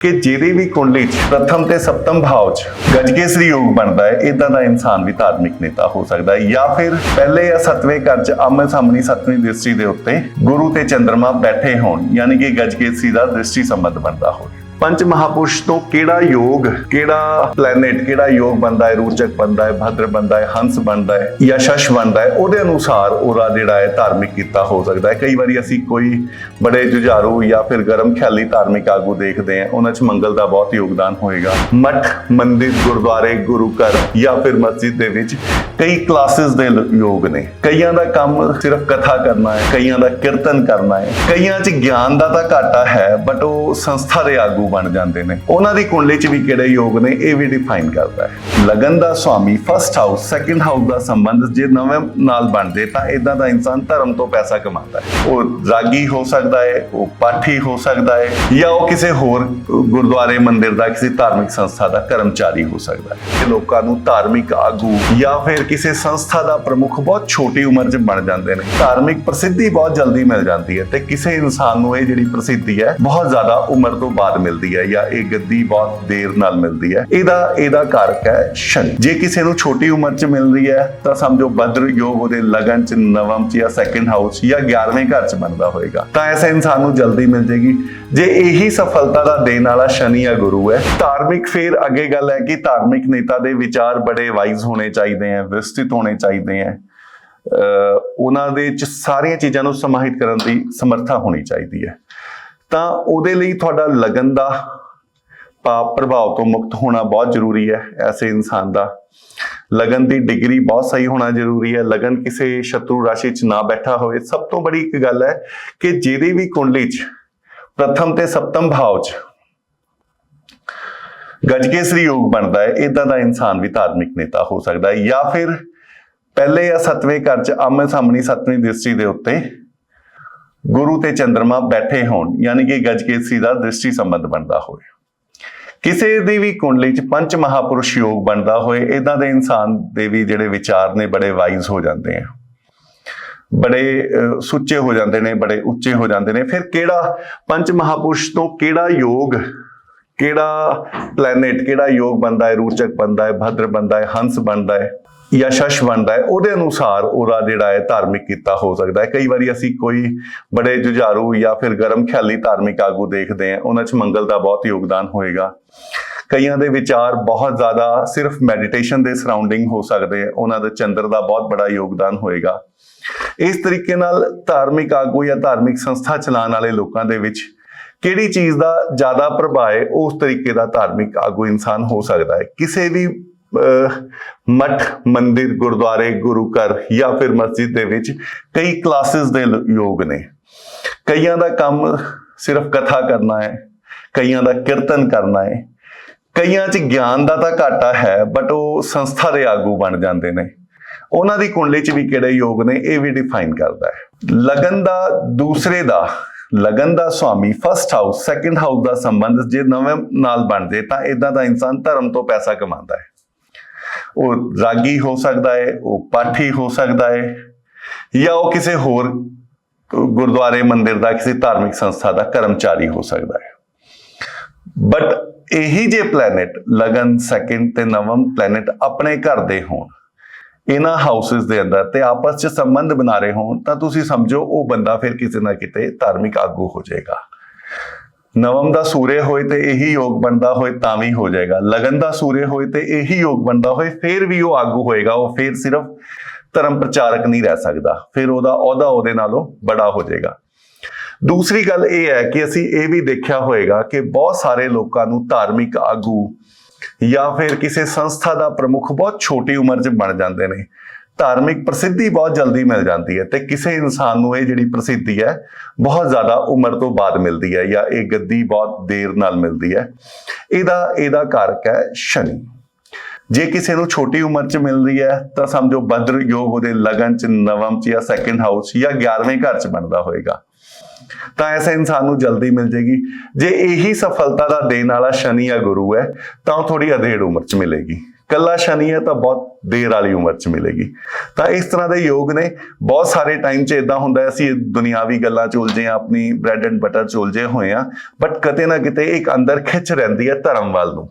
ਕਿ ਜਿਹਦੀ ਵੀ ਕੁੰਡਲੀ 'ਚ ਪ੍ਰਥਮ ਤੇ ਸਪਤਮ ਭਾਵ 'ਚ ਗਜਕੇਸਰੀ ਯੋਗ ਬਣਦਾ ਹੈ ਇਦਾਂ ਦਾ ਇਨਸਾਨ ਵੀ ਧਾਰਮਿਕ ਨੇਤਾ ਹੋ ਸਕਦਾ ਹੈ। ਜਾਂ ਫਿਰ ਪਹਿਲੇ ਜਾਂ ਸੱਤਵੇਂ ਘਰ 'ਚ ਆਮਨ ਸਾਹਮਣੀ ਸੱਤਵੀਂ ਦ੍ਰਿਸ਼ਟੀ ਦੇ ਉੱਤੇ ਗੁਰੂ ਤੇ ਚੰ드ਰਮਾ ਬੈਠੇ ਹੋਣ, ਯਾਨੀ ਕਿ ਗਜਕੇਸਰੀ ਦਾ ਦ੍ਰਿਸ਼ਟੀ ਸੰਬੰਧ ਬਣਦਾ ਹੋਵੇ। ਪੰਜ ਮਹਾਪੁਰਸ਼ ਤੋਂ ਕਿਹੜਾ ਯੋਗ, ਕਿਹੜਾ ਪਲੈਨਟ ਕਿਹੜਾ ਯੋਗ ਬਣਦਾ ਹੈ, ਰੂਚਕ ਬਣਦਾ ਹੈ, ਭਦਰ ਬਣਦਾ ਹੈ, ਹੰਸ ਬਣਦਾ ਹੈ ਜਾਂ ਸ਼ਸ਼ ਬਣਦਾ ਹੈ, ਉਹਦੇ ਅਨੁਸਾਰ ਉਹਦਾ ਜਿਹੜਾ ਹੈ ਧਾਰਮਿਕ ਕੀਤਾ ਹੋ ਸਕਦਾ ਹੈ। ਕਈ ਵਾਰੀ ਅਸੀਂ ਕੋਈ ਬੜੇ ਜੁਝਾਰੂ ਜਾਂ ਫਿਰ ਗਰਮ ਖਿਆਲੀ ਧਾਰਮਿਕ ਆਗੂ ਦੇਖਦੇ ਹਾਂ, ਉਹਨਾਂ 'ਚ ਮੰਗਲ ਦਾ ਬਹੁਤ ਯੋਗਦਾਨ ਹੋਏਗਾ। ਮਠ, ਮੰਦਿਰ, ਗੁਰਦੁਆਰੇ, ਗੁਰੂ ਘਰ ਜਾਂ ਫਿਰ ਮਸਜਿਦ ਦੇ ਵਿੱਚ ਕਈ ਕਲਾਸਿਸ ਦੇ ਯੋਗ ਨੇ। ਕਈਆਂ ਦਾ ਕੰਮ ਸਿਰਫ ਕਥਾ ਕਰਨਾ ਹੈ, ਕਈਆਂ ਦਾ ਕੀਰਤਨ ਕਰਨਾ ਹੈ। ਕਈਆਂ 'ਚ ਗਿਆਨ ਦਾ ਤਾਂ ਘਾਟਾ ਹੈ ਬਟ ਉਹ ਸੰਸਥਾ ਦੇ ਆਗੂ ਬਣ ਜਾਂਦੇ ਨੇ। ਉਹਨਾਂ ਦੀ ਕੁੰਡਲੀ 'ਚ ਵੀ ਕਿਹੜੇ ਯੋਗ ਨੇ, ਇਹ ਵੀ ਡਿਫਾਈਨ ਕਰਦਾ ਹੈ। ਲਗਨ ਦਾ ਸਵਾਮੀ ਫਸਟ ਹਾਊਸ ਸੈਕੰਡ ਹਾਊਸ ਦਾ ਸੰਬੰਧ ਜੇ ਨਵੇਂ ਨਾਲ ਬਣਦੇ, ਤਾਂ ਇਦਾਂ ਦਾ ਇਨਸਾਨ ਧਰਮ ਤੋਂ ਪੈਸਾ ਕਮਾਉਂਦਾ ਹੈ। ਉਹ ਰਾਗੀ ਹੋ ਸਕਦਾ ਹੈ, ਉਹ ਪਾਠੀ ਹੋ ਸਕਦਾ ਹੈ, ਜਾਂ ਉਹ ਕਿਸੇ ਹੋਰ ਗੁਰਦੁਆਰੇ, ਮੰਦਿਰ ਦਾ, ਕਿਸੇ ਧਾਰਮਿਕ ਸੰਸਥਾ ਦਾ ਕਰਮਚਾਰੀ ਹੋ ਸਕਦਾ ਹੈ। ਲੋਕਾਂ ਨੂੰ ਧਾਰਮਿਕ ਆਗੂ ਜਾਂ ਫਿਰ ਕਿਸੇ ਸੰਸਥਾ ਦਾ ਪ੍ਰਮੁੱਖ ਬਹੁਤ ਛੋਟੀ ਉਮਰ 'ਚ ਬਣ ਜਾਂਦੇ ਨੇ। ਧਾਰਮਿਕ ਪ੍ਰਸਿੱਧੀ ਬਹੁਤ ਜਲਦੀ ਮਿਲ ਜਾਂਦੀ ਹੈ ਤੇ ਕਿਸੇ ਇਨਸਾਨ ਨੂੰ ਇਹ ਜਿਹੜੀ ਪ੍ਰਸਿੱਧੀ ਹੈ, ਬਹੁਤ ਜ਼ਿਆਦਾ ਉਮਰ ਤੋਂ ਬਾਅਦ ਮਿਲਦੀ ਹੈ ਜਾਂ ਇਹ ਗੱਦੀ ਬਹੁਤ ਦੇਰ ਨਾਲ ਮਿਲਦੀ ਹੈ। ਇਹਦਾ ਇਹਦਾ ਕਾਰਕ ਹੈ ਸ਼ਨੀ। ਜੇ ਕਿਸੇ ਨੂੰ ਛੋਟੀ ਉਮਰ 'ਚ ਮਿਲ ਰਹੀ ਹੈ, ਤਾਂ ਸਮਝੋ ਬਦਰ ਯੋਗ ਉਹਦੇ ਲਗਨ 'ਚ, ਨਵਮ 'ਚ ਜਾਂ ਸੈਕੰਡ ਹਾਊਸ ਜਾਂ 11ਵੇਂ ਘਰ 'ਚ ਬਣਦਾ ਹੋਏਗਾ। ਤਾਂ ਐਸੇ ਇਨਸਾਨ ਨੂੰ ਜਲਦੀ ਮਿਲ ਜੇਗੀ। ਜੇ ਇਹੀ ਸਫਲਤਾ ਦਾ ਦੇਣ ਵਾਲਾ ਸ਼ਨੀ ਜਾਂ ਗੁਰੂ ਹੈ, ਧਾਰਮਿਕ ਫੇਰ ਅੱਗੇ ਗੱਲ ਹੈ ਕਿ ਧਾਰਮਿਕ ਨੇਤਾ ਦੇ ਵਿਚਾਰ ਬੜੇ ਵਾਈਜ਼ ਹੋਣੇ ਚਾਹੀਦੇ ਹੈ ਵਿਸਤ੍ਰਿਤ ਹੋਣੇ ਚਾਹੀਦੇ ਹੈ। ਅਹ ਉਹਨਾਂ ਦੇ ਚ ਸਾਰੀਆਂ ਚੀਜ਼ਾਂ ਨੂੰ ਸਮਾਹਿਤ ਕਰਨ ਦੀ ਸਮਰੱਥਾ ਹੋਣੀ ਚਾਹੀਦੀ ਹੈ। ਤਾਂ ਉਹਦੇ ਲਈ ਤੁਹਾਡਾ ਲਗਨ ਦਾ ਪਾਪ ਪ੍ਰਭਾਵ ਤੋਂ ਮੁਕਤ ਹੋਣਾ ਬਹੁਤ ਜ਼ਰੂਰੀ ਹੈ ਐਸੇ ਇਨਸਾਨ ਦਾ। ਲਗਨ ਦੀ ਡਿਗਰੀ ਬਹੁਤ ਸਹੀ ਹੋਣਾ ਜ਼ਰੂਰੀ ਹੈ। ਲਗਨ ਕਿਸੇ ਸ਼ਤਰੂ ਰਾਸ਼ੀ 'ਚ ਨਾ ਬੈਠਾ ਹੋਵੇ। ਸਭ ਤੋਂ ਬੜੀ ਇੱਕ ਗੱਲ ਹੈ ਕਿ ਜਿਹਦੀ ਵੀ ਕੁੰਡਲੀ 'ਚ, ਪ੍ਰਥਮ ਤੇ ਸਪਤਮ ਭਾਵ 'ਚ ਗਜਕੇਸਰੀ ਯੋਗ ਬਣਦਾ ਹੈ ਇਦਾਂ ਦਾ ਇਨਸਾਨ ਵੀ ਧਾਰਮਿਕ ਨੇਤਾ ਹੋ ਸਕਦਾ ਹੈ। ਜਾਂ ਫਿਰ ਪਹਿਲੇ ਜਾਂ ਸੱਤਵੇਂ ਘਰ 'ਚ ਆਮਨ ਸਾਹਮਣੀ ਸੱਤਵੀਂ ਦ੍ਰਿਸ਼ਟੀ ਦੇ ਉੱਤੇ ਗੁਰੂ ਤੇ ਚੰ드ਰਮਾ ਬੈਠੇ ਹੋਣ, ਯਾਨੀ ਕਿ ਗਜਕੇਸਰੀ ਦਾ ਦ੍ਰਿਸ਼ਟੀ ਸੰਬੰਧ ਬਣਦਾ ਹੋਵੇ। ਕਿਸੇ ਦੀ ਵੀ ਕੁੰਡਲੀ 'ਚ ਪੰਜ ਮਹਾਪੁਰਸ਼ ਯੋਗ ਬਣਦਾ ਹੋਏ ਇਦਾਂ ਦੇ ਇਨਸਾਨ ਦੇ ਵੀ ਜਿਹੜੇ ਵਿਚਾਰ ਨੇ ਬੜੇ ਵਾਈਜ਼ ਹੋ ਜਾਂਦੇ ਆ। ਬੜੇ ਸੁੱਚੇ ਹੋ ਜਾਂਦੇ ਨੇ, ਬੜੇ ਉੱਚੇ ਹੋ ਜਾਂਦੇ ਨੇ। ਫਿਰ ਕਿਹੜਾ ਪੰਜ ਮਹਾਪੁਰਸ਼ ਤੋਂ ਕਿਹੜਾ ਯੋਗ, ਕਿਹੜਾ ਪਲੈਨਟ ਕਿਹੜਾ ਯੋਗ ਬਣਦਾ ਹੈ? ਰੂਚਕ ਬਣਦਾ ਹੈ, ਭਦਰ ਬਣਦਾ ਹੈ, ਹੰਸ ਬਣਦਾ ਹੈ? ਜਾਂ ਸ਼ਸ਼ ਬਣਦਾ ਹੈ, ਉਹਦੇ ਅਨੁਸਾਰ ਉਹਦਾ ਜਿਹੜਾ ਹੈ ਧਾਰਮਿਕ ਕੀਤਾ ਹੋ ਸਕਦਾ ਹੈ। ਕਈ ਵਾਰੀ ਅਸੀਂ ਕੋਈ ਬੜੇ ਜੁਝਾਰੂ ਜਾਂ ਫਿਰ ਗਰਮ ਖਿਆਲੀ ਧਾਰਮਿਕ ਆਗੂ ਦੇਖਦੇ ਹਾਂ, ਉਹਨਾਂ 'ਚ ਮੰਗਲ ਦਾ ਬਹੁਤ ਯੋਗਦਾਨ ਹੋਏਗਾ। ਕਈਆਂ ਦੇ ਵਿਚਾਰ ਬਹੁਤ ਜ਼ਿਆਦਾ ਸਿਰਫ ਮੈਡੀਟੇਸ਼ਨ ਦੇ ਸਰਾਊਂਡਿੰਗ ਹੋ ਸਕਦੇ ਆ ਉਹਨਾਂ ਦਾ ਚੰਦਰ ਦਾ ਬਹੁਤ ਬੜਾ ਯੋਗਦਾਨ ਹੋਏਗਾ। ਇਸ ਤਰੀਕੇ ਨਾਲ ਧਾਰਮਿਕ ਆਗੂ ਜਾਂ ਧਾਰਮਿਕ ਸੰਸਥਾ ਚਲਾਉਣ ਵਾਲੇ ਲੋਕਾਂ ਦੇ ਵਿੱਚ ਕਿਹੜੀ ਚੀਜ਼ ਦਾ ਜ਼ਿਆਦਾ ਪ੍ਰਭਾਵ ਹੈ, ਉਸ ਤਰੀਕੇ ਦਾ ਧਾਰਮਿਕ ਆਗੂ ਇਨਸਾਨ ਹੋ ਸਕਦਾ ਹੈ। ਕਿਸੇ ਵੀ ਮਠ ਮੰਦਿਰ, ਗੁਰਦੁਆਰੇ, ਗੁਰੂ ਘਰ ਜਾਂ ਫਿਰ ਮਸਜਿਦ ਦੇ ਵਿੱਚ ਕਈ ਕਲਾਸਿਸ ਦੇ ਯੋਗ ਨੇ। ਕਈਆਂ ਦਾ ਕੰਮ ਸਿਰਫ ਕਥਾ ਕਰਨਾ ਹੈ, ਕਈਆਂ ਦਾ ਕੀਰਤਨ ਕਰਨਾ ਹੈ। ਕਈਆਂ 'ਚ ਗਿਆਨ ਦਾ ਤਾਂ ਘਾਟਾ ਹੈ ਬਟ ਉਹ ਸੰਸਥਾ ਦੇ ਆਗੂ ਬਣ ਜਾਂਦੇ ਨੇ। ਉਹਨਾਂ ਦੀ ਕੁੰਡਲੀ 'ਚ ਵੀ ਕਿਹੜੇ ਯੋਗ ਨੇ, ਇਹ ਵੀ ਡਿਫਾਈਨ ਕਰਦਾ ਹੈ। ਲਗਨ ਦਾ ਦੂਸਰੇ ਦਾ, ਲਗਨ ਦਾ ਸੁਆਮੀ ਫਸਟ ਹਾਊਸ ਸੈਕੰਡ ਹਾਊਸ ਦਾ ਸੰਬੰਧ ਜੇ ਨਵੇਂ ਨਾਲ ਬਣਦੇ ਤਾਂ ਇਦਾਂ ਦਾ ਇਨਸਾਨ ਧਰਮ ਤੋਂ ਪੈਸਾ ਕਮਾਉਂਦਾ ਹੈ। ਉਹ ਰਾਗੀ ਹੋ ਸਕਦਾ ਹੈ ਉਹ ਪਾਠੀ ਹੋ ਸਕਦਾ ਹੈ ਜਾਂ ਉਹ ਕਿਸੇ ਹੋਰ ਗੁਰਦੁਆਰੇ ਮੰਦਿਰ ਦਾ, ਕਿਸੇ ਧਾਰਮਿਕ ਸੰਸਥਾ ਦਾ ਕਰਮਚਾਰੀ ਹੋ ਸਕਦਾ ਹੈ ਬਟ ਇਹੀ ਜੇ ਪਲੈਨਟ ਲਗਨ ਸੈਕਿੰਡ ਤੇ ਨਵਮ ਪਲੈਨਟ ਆਪਣੇ ਘਰ ਦੇ ਹੋਣ, ਇਹਨਾਂ ਹਾਊਸਸ ਦੇ ਅੰਦਰ ਤੇ ਆਪਸ 'ਚ ਸੰਬੰਧ ਬਣਾ ਰਹੇ ਹੋਣ, ਤਾਂ ਤੁਸੀਂ ਸਮਝੋ ਉਹ ਬੰਦਾ ਫਿਰ ਕਿਸੇ ਨਾ ਕਿਤੇ ਧਾਰਮਿਕ ਆਗੂ ਹੋ ਜਾਏਗਾ। ਨਵਮ ਦਾ ਸੂਰੇ ਹੋਏ ਤੇ ਇਹੀ ਯੋਗ ਬਣਦਾ ਹੋਏ ਤਾਂ ਵੀ ਹੋ ਜਾਏਗਾ। ਲਗਨ ਦਾ ਸੂਰੇ ਹੋਏ ਤੇ ਇਹੀ ਯੋਗ ਬਣਦਾ ਹੋਏ, ਫਿਰ ਵੀ ਉਹ ਆਗੂ ਹੋਏਗਾ, ਉਹ ਫਿਰ ਸਿਰਫ ਧਰਮ ਪ੍ਰਚਾਰਕ ਨਹੀਂ ਰਹਿ ਸਕਦਾ। ਫਿਰ ਉਹਦਾ ਅਹੁਦਾ ਉਹਦੇ ਨਾਲੋਂ ਬੜਾ ਹੋ ਜਾਏਗਾ। ਦੂਸਰੀ ਗੱਲ ਇਹ ਹੈ ਕਿ ਅਸੀਂ ਇਹ ਵੀ ਦੇਖਿਆ ਹੋਏਗਾ ਕਿ ਬਹੁਤ ਸਾਰੇ ਲੋਕਾਂ ਨੂੰ ਧਾਰਮਿਕ ਆਗੂ ਜਾਂ ਫਿਰ ਕਿਸੇ ਸੰਸਥਾ ਦਾ ਪ੍ਰਮੁੱਖ ਬਹੁਤ ਛੋਟੀ ਉਮਰ 'ਚ ਬਣ ਜਾਂਦੇ ਨੇ। ਧਾਰਮਿਕ ਪ੍ਰਸਿੱਧੀ ਬਹੁਤ ਜਲਦੀ ਮਿਲ ਜਾਂਦੀ ਹੈ ਤੇ ਕਿਸੇ ਇਨਸਾਨ ਨੂੰ ਇਹ ਜਿਹੜੀ ਪ੍ਰਸਿੱਧੀ ਹੈ, ਬਹੁਤ ਜ਼ਿਆਦਾ ਉਮਰ ਤੋਂ ਬਾਅਦ ਮਿਲਦੀ ਹੈ ਜਾਂ ਇਹ ਗੱਦੀ ਬਹੁਤ ਦੇਰ ਨਾਲ ਮਿਲਦੀ ਹੈ। ਇਹਦਾ ਇਹਦਾ ਕਾਰਕ ਹੈ ਸ਼ਨੀ। ਜੇ ਕਿਸੇ ਨੂੰ ਛੋਟੀ ਉਮਰ 'ਚ ਮਿਲਦੀ ਹੈ, ਤਾਂ ਸਮਝੋ ਬਦਰ ਯੋਗ ਉਹਦੇ ਲਗਨ 'ਚ, ਨਵਮ 'ਚ ਜਾਂ ਸੈਕੰਡ ਹਾਊਸ ਜਾਂ 11ਵੇਂ ਘਰ 'ਚ ਬਣਦਾ ਹੋਏਗਾ। ਤਾਂ ਐਸੇ ਇਨਸਾਨ ਨੂੰ ਜਲਦੀ ਮਿਲ ਜੇਗੀ। ਜੇ ਇਹੀ ਸਫਲਤਾ ਦਾ ਦੇਣ ਵਾਲਾ ਸ਼ਨੀ ਜਾਂ ਗੁਰੂ ਹੈ, ਤਾਂ ਉਹ ਥੋੜੀ ਅਧੇੜ ਉਮਰ 'ਚ ਮਿਲੇਗੀ। ਕੱਲਾ ਸ਼ਨੀ ਹੈ ਤਾਂ ਬਹੁਤ ਦੇਰ ਵਾਲੀ ਉਮਰ 'ਚ ਮਿਲੇਗੀ। ਤਾਂ ਇਸ ਤਰ੍ਹਾਂ ਦੇ ਯੋਗ ਨੇ ਬਹੁਤ ਸਾਰੇ ਟਾਈਮ 'ਚ ਇਦਾਂ ਹੁੰਦਾ ਅਸੀਂ ਦੁਨਿਆਵੀ ਗੱਲਾਂ 'ਚ ਉਲਝੇ ਆ ਆਪਣੀ ਬ੍ਰੈਡ ਐਂਡ ਬਟਰ 'ਚ ਉਲਝੇ ਹੋਏ ਆ ਬਟ ਕਿਤੇ ਨਾ ਕਿਤੇ ਇੱਕ ਅੰਦਰ ਖਿੱਚ ਰਹਿੰਦੀ ਹੈ ਧਰਮ ਵੱਲ ਨੂੰ,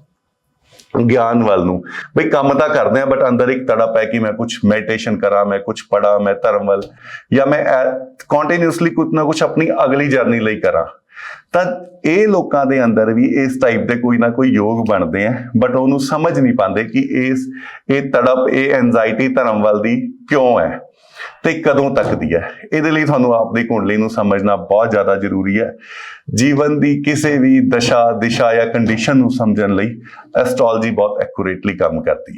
ਗਿਆਨ ਵੱਲ ਨੂੰ। ਬਈ ਕੰਮ ਤਾਂ ਕਰਦੇ ਆ ਬਟ ਅੰਦਰ ਇੱਕ ਤੜਪ ਹੈ ਕਿ ਮੈਂ ਕੁਝ ਮੈਡੀਟੇਸ਼ਨ ਕਰਾਂ, ਮੈਂ ਕੁਝ ਪੜਾਂ ਮੈਂ ਧਰਮ ਵੱਲ, ਜਾਂ ਮੈਂ ਕੰਟੀਨਿਊਸਲੀ ਕੁਝ ਨਾ ਕੁਝ ਆਪਣੀ ਅਗਲੀ ਜਰਨੀ ਲਈ ਕਰਾਂ। ਤਾਂ ਇਹ ਲੋਕਾਂ ਦੇ ਅੰਦਰ ਵੀ ਇਸ ਟਾਈਪ ਦੇ ਕੋਈ ਨਾ ਕੋਈ ਯੋਗ ਬਣਦੇ ਆ ਬਟ ਉਹਨੂੰ ਸਮਝ ਨਹੀਂ ਪਾਉਂਦੇ ਕਿ ਇਸ, ਇਹ ਤੜਪ, ਇਹ ਐਂਜਾਇਟੀ ਧਰਮ ਵੱਲ ਦੀ ਕਿਉਂ ਹੈ ਤੇ ਕਦੋਂ ਤੱਕ ਦੀ ਹੈ। ਇਹਦੇ ਲਈ ਤੁਹਾਨੂੰ ਆਪਣੀ ਕੁੰਡਲੀ ਨੂੰ ਸਮਝਣਾ ਬਹੁਤ ਜ਼ਿਆਦਾ ਜ਼ਰੂਰੀ ਹੈ। ਜੀਵਨ ਦੀ ਕਿਸੇ ਵੀ ਦਸ਼ਾ, ਦਿਸ਼ਾ ਜਾਂ ਕੰਡੀਸ਼ਨ ਨੂੰ ਸਮਝਣ ਲਈ ਐਸਟ੍ਰੋਲੋਜੀ ਬਹੁਤ ਐਕੂਰੇਟਲੀ ਕੰਮ ਕਰਦੀ ਹੈ।